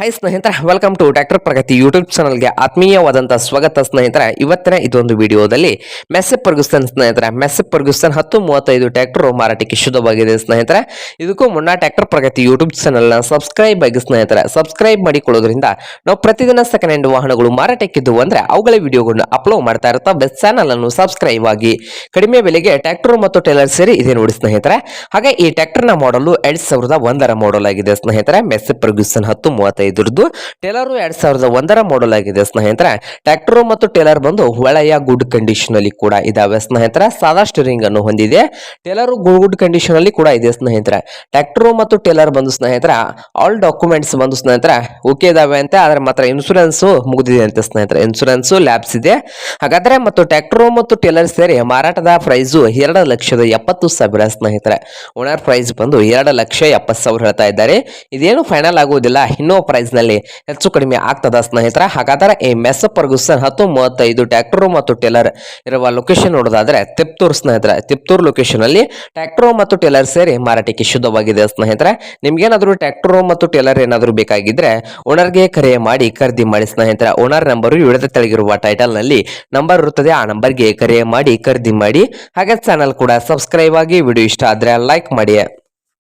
High ಸ್ನೇಹಿತರೆ welcome to doctor Pragathi YouTube ಚಾನಲ್ಗೆ ಆತ್ಮೀಯವಾದಂಥ ಸ್ವಾಗತ ಸ್ನೇಹಿತರೆ. ಇವತ್ತಿನ ಇದೊಂದು ವಿಡಿಯೋದಲ್ಲಿ ಮೆಸ್ಸೆಪ್ ಪರ್ಗುಸ್ತನ್ ಸ್ನೇಹಿತರೆ. ಮೆಸ್ಸೆಪ್ ಪರ್ಗುಸ್ತನ್ ಹತ್ತು ಮೂವತ್ತೈದು ಟ್ರ್ಯಾಕ್ಟರ್ ಮಾರಾಟಕ್ಕೆ ಶುದ್ಧವಾಗಿದೆ ಸ್ನೇಹಿತರೆ. ಇದಕ್ಕೂ ಮುನ್ನ ಟ್ಯಾಕ್ಟರ್ ಪ್ರಗತಿ ಯೂಟ್ಯೂಬ್ ಚಾನಲ್ನ ಸಬ್ಸ್ಕ್ರೈಬ್ ಆಗಿ ಸ್ನೇಹಿತರೆ ಸಬ್ಸ್ಕ್ರೈಬ್ ಮಾಡಿಕೊಳ್ಳೋದ್ರಿಂದ ನಾವು ಪ್ರತಿದಿನ ಸೆಕೆಂಡ್ ಹ್ಯಾಂಡ್ ವಾಹನಗಳು ಮಾರಾಟಕ್ಕಿದ್ದು ಅಂದರೆ ಅವುಗಳ ವಿಡಿಯೋಗಳನ್ನು ಅಪ್ಲೋಡ್ ಮಾಡ್ತಾ ಇರ್ತಾ ಬೆಸ್ಟ್ ಚಾನಲ್ ಅನ್ನು ಸಬ್ಸ್ಕ್ರೈಬ್ ಆಗಿ. ಕಡಿಮೆ ಬೆಲೆಗೆ ಟ್ರ್ಯಾಕ್ಟರ್ ಮತ್ತು ಟೈಲರ್ ಸೇರಿ ಇದೆ ನೋಡಿ ಸ್ನೇಹಿತರೆ. ಹಾಗೆ ಈ ಟ್ಯಾಕ್ಟರ್ನ ಮಾಡಲು ಎರಡು ಸಾವಿರದ ಒಂದರ ಮಾಡಲ್ ಆಗಿದೆ ಸ್ನೇಹಿತರೆ. ಮೆಸ್ಸೆಪ್ ಪರ್ಗ್ಯೂಸನ್ ಹತ್ತು ಮೂವತ್ತೈದರದ್ದು ಟೇಲರು ಎರಡ್ ಸಾವಿರದ ಒಂದರ ಮಾಡಲ್ ಆಗಿದೆ ಸ್ನೇಹಿತರೆ. ಟ್ರ್ಯಾಕ್ಟರ್ ಮತ್ತು ಟೇಲರ್ ಬಂದು ಒಳ್ಳೆಯ ಗುಡ್ ಕಂಡೀಷನ್ ಅಲ್ಲಿ ಕೂಡ ಇದಾವೆ ಸ್ನೇಹಿತರೆ. ಸಾದಾ ಸ್ಟೀರಿಂಗ್ ಅನ್ನು ಹೊಂದಿದೆ. ಟೇಲರು ಗುಡ್ ಕಂಡೀಷನ್ ಅಲ್ಲಿ ಕೂಡ ಇದೆ ಸ್ನೇಹಿತರೆ. ಟ್ರ್ಯಾಕ್ಟರ್ ಮತ್ತು ಟೇಲರ್ ಬಂದು ಸ್ನೇಹಿತರ ಆಲ್ ಡಾಕ್ಯುಮೆಂಟ್ಸ್ ಬಂದು ಸ್ನೇಹಿತರ ಓಕೆ ಇದಾವೆ ಅಂತ, ಆದ್ರೆ ಮಾತ್ರ ಇನ್ಸೂರೆನ್ಸ್ ಮುಗಿದಿದೆ ಅಂತ ಸ್ನೇಹಿತರೆ. ಇನ್ಸೂರೆನ್ಸ್ ಲ್ಯಾಬ್ಸ್ ಇದೆ. ಹಾಗಾದ್ರೆ ಮತ್ತು ಟ್ರ್ಯಾಕ್ಟರ್ ಮತ್ತು ಟೇಲರ್ ಸೇರಿ ಮಾರಾಟದ ಪ್ರೈಸ್ ಎರಡು ಲಕ್ಷದ ಎಪ್ಪತ್ತು ಸಾವಿರ ಸ್ನೇಹಿತರೆ. ಓನರ್ ಪ್ರೈಸ್ ಬಂದು ಎರಡು ಲಕ್ಷ ಎಪ್ಪತ್ತು ಸಾವಿರ ಹೇಳ್ತಾ ಇದ್ದಾರೆ. ಇದೇನು ಫೈನಲ್ ಆಗುವುದಿಲ್ಲ. ಇನ್ನೂ ಪ್ರೈಸ್ ನಲ್ಲಿ ಹೆಚ್ಚು ಕಡಿಮೆ ಆಗ್ತದ ಸ್ನೇಹಿತರ. ಹಾಗಾದ್ರೆ ಈ ಮೆಸ್ ಪರ್ಗುಸನ್ ಹತ್ತು ಮೂವತ್ತೈದು ಟ್ರ್ಯಾಕ್ಟರ್ ಮತ್ತು ಟೇಲರ್ ಇರುವ ಲೊಕೇಶನ್ ನೋಡೋದಾದ್ರೆ ತಿಪ್ತೂರು ಸ್ನೇಹಿತರೆ. ತಿಪ್ತೂರು ಲೊಕೇಶನ್ ಅಲ್ಲಿ ಟ್ರ್ಯಾಕ್ಟರ್ ಮತ್ತು ಟೇಲರ್ ಸೇರಿ ಮಾರಾಟಕ್ಕೆ ಶುದ್ಧವಾಗಿದೆ ಸ್ನೇಹಿತರೆ. ನಿಮ್ಗೇನಾದ್ರೂ ಟ್ರ್ಯಾಕ್ಟರ್ ಮತ್ತು ಟೇಲರ್ ಏನಾದರೂ ಬೇಕಾಗಿದ್ರೆ ಓನರ್ಗೆ ಕರೆ ಮಾಡಿ ಖರೀದಿ ಮಾಡಿ ಸ್ನೇಹಿತರೆ. ಓನರ್ ನಂಬರ್ ಇಳಿದ ತೆಳಗಿರುವ ಟೈಟಲ್ನಲ್ಲಿ ನಂಬರ್ ಇರುತ್ತದೆ. ಆ ನಂಬರ್ಗೆ ಕರೆ ಮಾಡಿ ಖರೀದಿ ಮಾಡಿ ಹಾಗೆ ಚಾನಲ್ ಕೂಡ ಸಬ್ಸ್ಕ್ರೈಬ್ ಆಗಿ ವಿಡಿಯೋ ಇಷ್ಟ ಆದ್ರೆ ಲೈಕ್ ಮಾಡಿ.